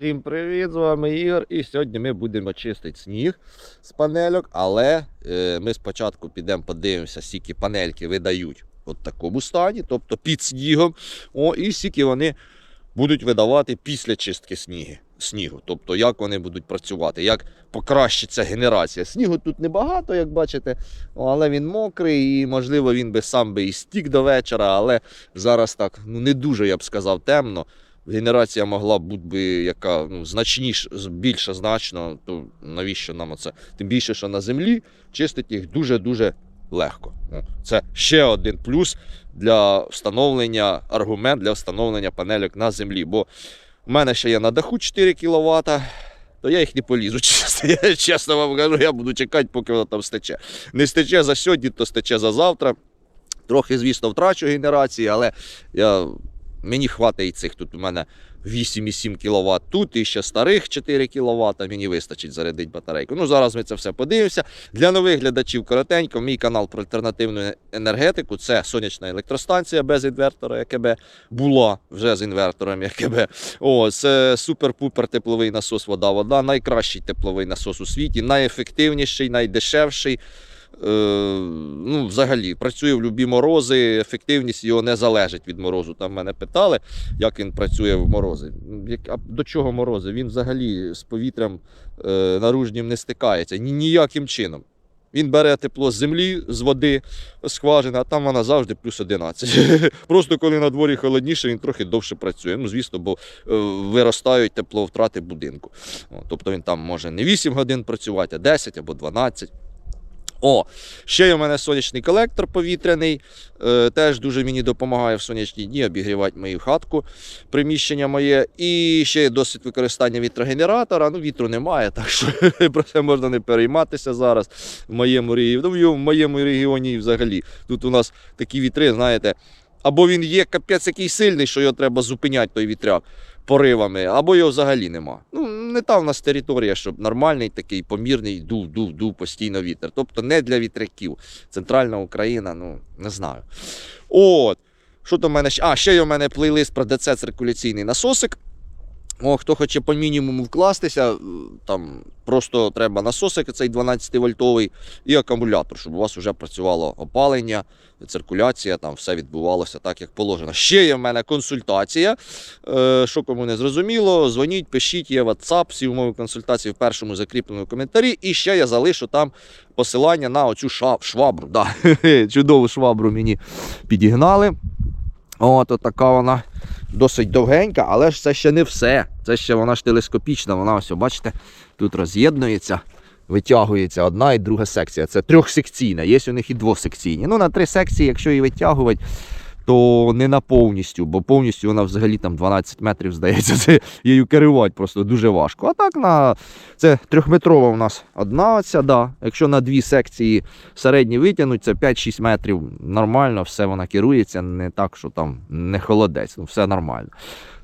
Всім привіт, з вами Ігор. І сьогодні ми будемо чистити сніг з панельок, але е, ми спочатку підемо подивимося, скільки панельки видають в такому стані, тобто під снігом. О, і скільки вони будуть видавати після чистки сніги, снігу. Тобто, як вони будуть працювати, як покращиться генерація. Снігу тут небагато, як бачите, але він мокрий і, можливо, він би сам би і стік до вечора, але зараз так ну, не дуже, я б сказав, темно генерація могла бути яка ну, значніша, більша значно, то навіщо нам оце? Тим більше, що на землі чистити їх дуже-дуже легко. Ну, Це ще один плюс для встановлення, аргумент для встановлення панельок на землі. Бо в мене ще є на даху 4 кВт, то я їх не полізу. Чесно, я чесно вам кажу, я буду чекати, поки воно там стече. Не стече за сьогодні, то стече за завтра. Трохи, звісно, втрачу генерації, але я Мені хватить цих. Тут у мене 8,7 кВт тут і ще старих 4 кВт. Мені вистачить зарядити батарейку. Ну, зараз ми це все подивимося. Для нових глядачів коротенько, мій канал про альтернативну енергетику це сонячна електростанція без інвертора, ЯКБ була вже з інвертором ЯКБ. О, це супер-пупер тепловий насос вода-вода. Найкращий тепловий насос у світі, найефективніший, найдешевший. Е, ну, взагалі, працює в любі морози, ефективність його не залежить від морозу. Там мене питали, як він працює в морози. А до чого морози? Він взагалі з повітрям е, наружнім не стикається ніяким чином. Він бере тепло з землі, з води, скважини, а там вона завжди плюс 11. Просто коли на дворі холодніше, він трохи довше працює. Ну, звісно, бо е, виростають тепловтрати будинку. Тобто він там може не 8 годин працювати, а 10 або 12. О, ще є у мене сонячний колектор повітряний. Е, теж дуже мені допомагає в сонячні дні обігрівати мою хатку, приміщення моє. І ще є досвід використання вітрогенератора. Ну, вітру немає, так що про це можна не перейматися зараз в моєму регіоні. Ну, в моєму регіоні взагалі. Тут у нас такі вітри, знаєте, або він є капець який сильний, що його треба зупиняти, той вітряк поривами, або його взагалі нема. Ну, не та в нас територія, щоб нормальний такий помірний дув, дув, дув постійно вітер. Тобто не для вітряків. Центральна Україна, ну не знаю. От. Що там в мене? А, ще є у мене плейлист про ДЦ циркуляційний насосик. О, хто хоче по мінімуму вкластися, е, там просто треба насосик, цей 12-вольтовий, і акумулятор, щоб у вас вже працювало опалення, циркуляція, там все відбувалося так, як положено. Ще є в мене консультація. Е, що кому не зрозуміло, дзвоніть, пишіть, є WhatsApp, всі умови консультації в першому закріпленому коментарі. І ще я залишу там посилання на оцю швабру. Да. Чудову швабру мені підігнали. От, така вона досить довгенька, але ж це ще не все. Це ще вона ж телескопічна. Вона ось, бачите, тут роз'єднується, витягується одна і друга секція. Це трьохсекційна, є у них і двосекційні. Ну, на три секції, якщо її витягувати, то не на повністю, бо повністю вона взагалі там 12 метрів, здається, це її керувати просто дуже важко. А так на це трьохметрова у нас одна оця, да. Якщо на дві секції середні витягнуть, це 5-6 метрів. Нормально, все вона керується, не так, що там не холодець, ну все нормально.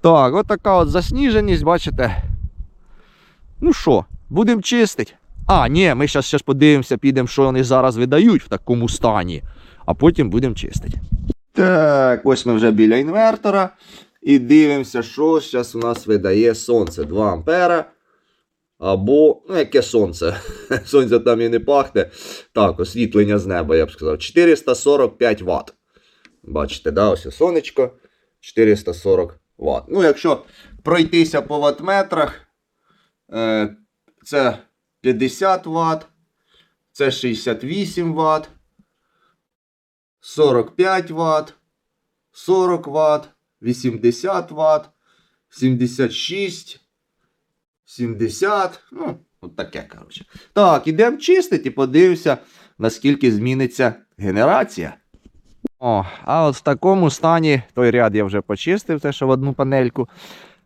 Так, от така от засніженість, бачите. Ну що, будемо чистити. А, ні, ми зараз подивимося, підемо, що вони зараз видають в такому стані, а потім будемо чистити. Так, ось ми вже біля інвертора. І дивимося, що зараз у нас видає сонце. 2 ампера. Або, ну, яке сонце? Сонце там і не пахне. Так, освітлення з неба, я б сказав. 445 Вт. Бачите, да, ось сонечко. 440 Вт. Ну, якщо пройтися по ватметрах, е, це 50 Вт, це 68 Вт, 45 Вт, 40 Вт, 80 Вт, 76, 70. Ну, от таке, коротше. Так, ідемо чистити подивимося, наскільки зміниться генерація. О, а от в такому стані, той ряд я вже почистив, те, що в одну панельку.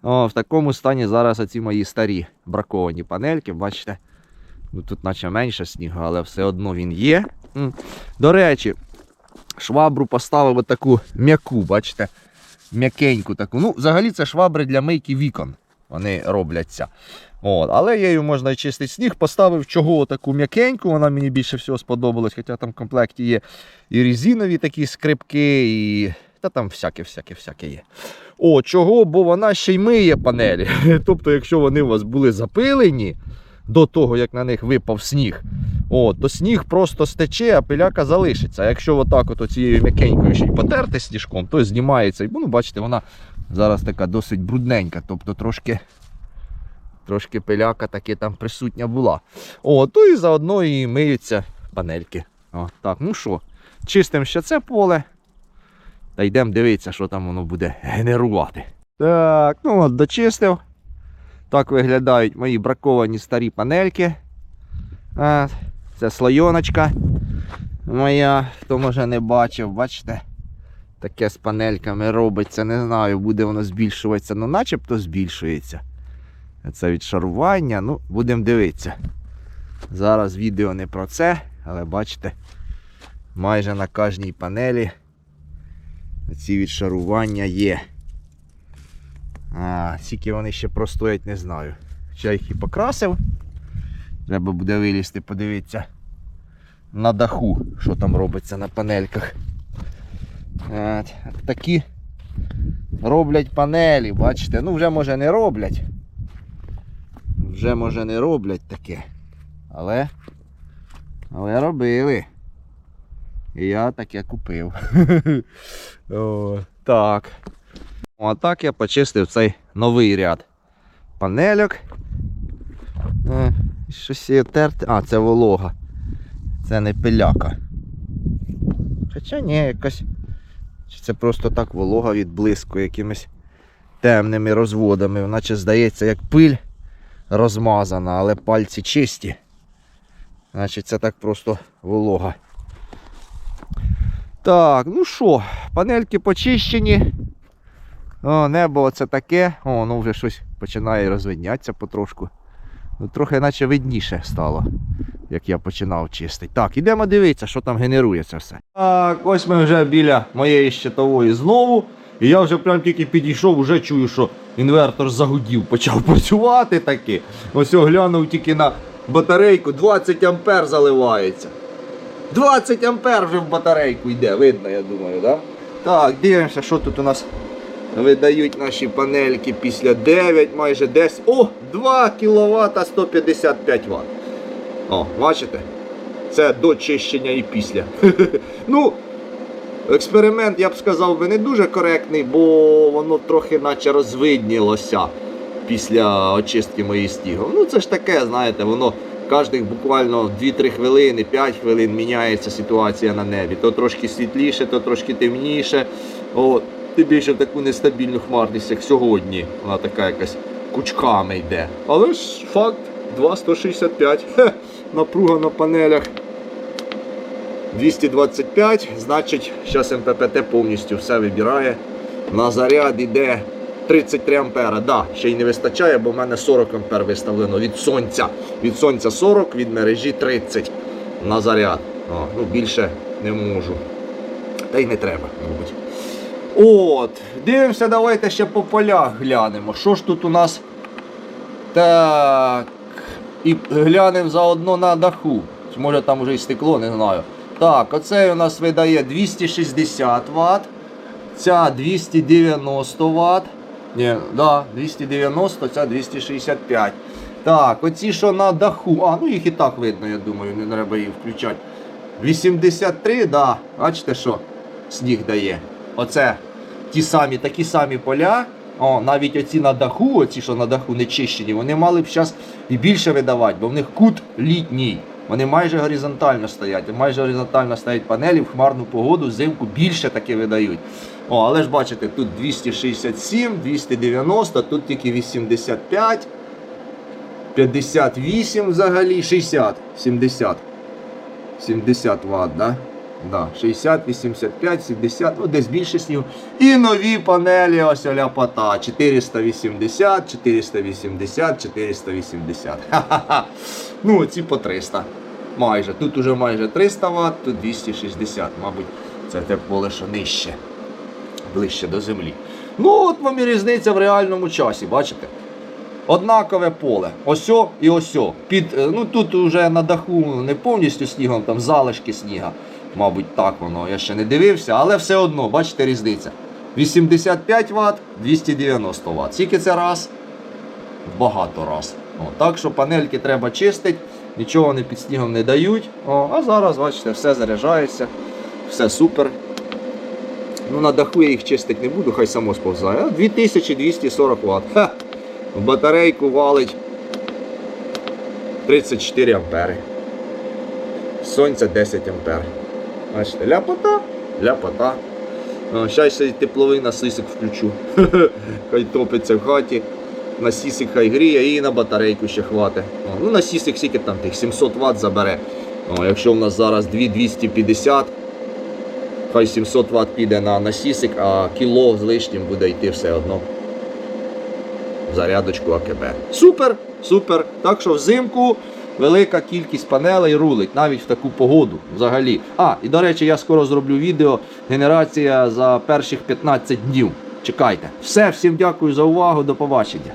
О, в такому стані зараз оці мої старі браковані панельки, бачите. Ну, тут наче менше снігу, але все одно він є. До речі, швабру поставив таку м'яку, бачите, м'якеньку таку. Ну, взагалі це швабри для мийки вікон. Вони робляться. От. Але її можна і чистити сніг. Поставив чого таку м'якеньку, вона мені більше всього сподобалась, хоча там в комплекті є і резинові такі скрипки, і. Та там всяке, всяке, всяке є. О, чого? Бо вона ще й миє панелі. Тобто, якщо вони у вас були запилені до того, як на них випав сніг, о, то сніг просто стече, а пиляка залишиться. А якщо отак от цією м'якенькою ще й потерти сніжком, то знімається. І ну, бачите, вона зараз така досить брудненька, тобто трошки. Трошки пиляка таки там присутня була. О, то і заодно і миються панельки. О, так, ну що, чистимо ще це поле. Та йдемо дивитися, що там воно буде генерувати. Так, ну от дочистив. Так виглядають мої браковані старі панельки. Це слойоночка моя, хто може не бачив, бачите? Таке з панельками робиться, не знаю, буде воно збільшуватися, ну начебто збільшується. Це від шарування, ну, будемо дивитися. Зараз відео не про це, але бачите, майже на кожній панелі ці відшарування є. Скільки вони ще простоять, не знаю. Ще їх і покрасив. Треба буде вилізти, подивитися на даху, що там робиться на панельках. От, такі роблять панелі, бачите, ну вже може не роблять. Вже може не роблять таке. Але. Але робили. І я таке купив. О, так. Отак я почистив цей новий ряд панельок. Е, Щось є терти. А, це волога. Це не пиляка. Хоча ні, якась. Це просто так волога відблискує якимись темними розводами. Наче здається, як пиль розмазана, але пальці чисті. Значить, це так просто волога. Так, ну що, панельки почищені. О, небо оце таке. О, ну вже щось починає розвиднятися потрошку. Ну, трохи наче видніше стало, як я починав чистити. Так, ідемо дивитися, що там генерує це все. Так, ось ми вже біля моєї щитової знову. І я вже прям тільки підійшов, вже чую, що інвертор загудів, почав працювати таки. Ось я глянув тільки на батарейку, 20 ампер заливається. 20 ампер вже в батарейку йде, видно, я думаю, да? так? дивимося, що тут у нас видають наші панельки після 9, майже 10. О, 2 кВт 155 Вт. О, бачите? Це до чищення і після. ну, експеримент, я б сказав, би не дуже коректний, бо воно трохи наче розвиднілося після очистки моїх стігов. Ну, це ж таке, знаєте, воно кожних буквально 2-3 хвилини, 5 хвилин міняється ситуація на небі. То трошки світліше, то трошки темніше. О, тим більше в таку нестабільну хмарність, як сьогодні. Вона така якась кучками йде. Але ж факт 2,165. Хе, напруга на панелях. 225, значить, зараз МППТ повністю все вибирає. На заряд іде 33 ампера. Да, ще й не вистачає, бо в мене 40 ампер виставлено від сонця. Від сонця 40, від мережі 30 на заряд. О, ну, більше не можу. Та й не треба, мабуть. От, дивимося, давайте ще по полях глянемо. Що ж тут у нас? Так. І глянемо заодно на даху. Може там вже і стекло, не знаю. Так, оцей у нас видає 260 Вт. Ця 290 Вт. Ні, да, 290, ця 265. Так, оці, що на даху. А, ну їх і так видно, я думаю, не треба їх включати. 83, да. Бачите, що сніг дає. Оце ті самі, такі самі поля. О, навіть оці на даху, оці, що на даху не чищені, вони мали б зараз і більше видавати, бо в них кут літній. Вони майже горизонтально стоять. Майже горизонтально стоять панелі в хмарну погоду, взимку більше таки видають. О, але ж бачите, тут 267, 290, тут тільки 85, 58 взагалі, 60, 70. 70 Вт, да? Да, 60, 85, 70, ну десь більше снігу. І нові панелі ось ляпота. 480, 480, 480. Ха-ха-ха. Ну, ці по 300. Майже. Тут уже майже 300 Вт, тут 260, мабуть, це те поле, що нижче, ближче до землі. Ну, от вам і різниця в реальному часі, бачите? Однакове поле. Осьо і осьо. Під, е, ну тут вже на даху не повністю снігом, там залишки сніга. Мабуть, так воно. Я ще не дивився, але все одно, бачите, різниця. 85 Вт, 290 Вт. Скільки це раз? Багато раз. О, так що панельки треба чистити, нічого вони під снігом не дають. О, а зараз, бачите, все заряджається, все супер. Ну, на даху я їх чистити не буду, хай само сповзає. 2240 Вт. Ха! В батарейку валить 34 ампери. Сонця 10 ампер. Бачите, ляпота, ляпота. О, Зараз ще й тепловий насисик включу. Хай топиться в хаті. Насісик хай гріє і на батарейку ще хватить. Ну насісик скільки там тих 700 Вт забере. О, якщо в нас зараз 2250, хай 700 Вт піде на насісик, а кіло з лишнім буде йти все одно. в Зарядочку АКБ. Супер, супер. Так що взимку велика кількість панелей рулить навіть в таку погоду взагалі. А, і до речі, я скоро зроблю відео генерація за перших 15 днів. Чекайте. Все, всім дякую за увагу. До побачення.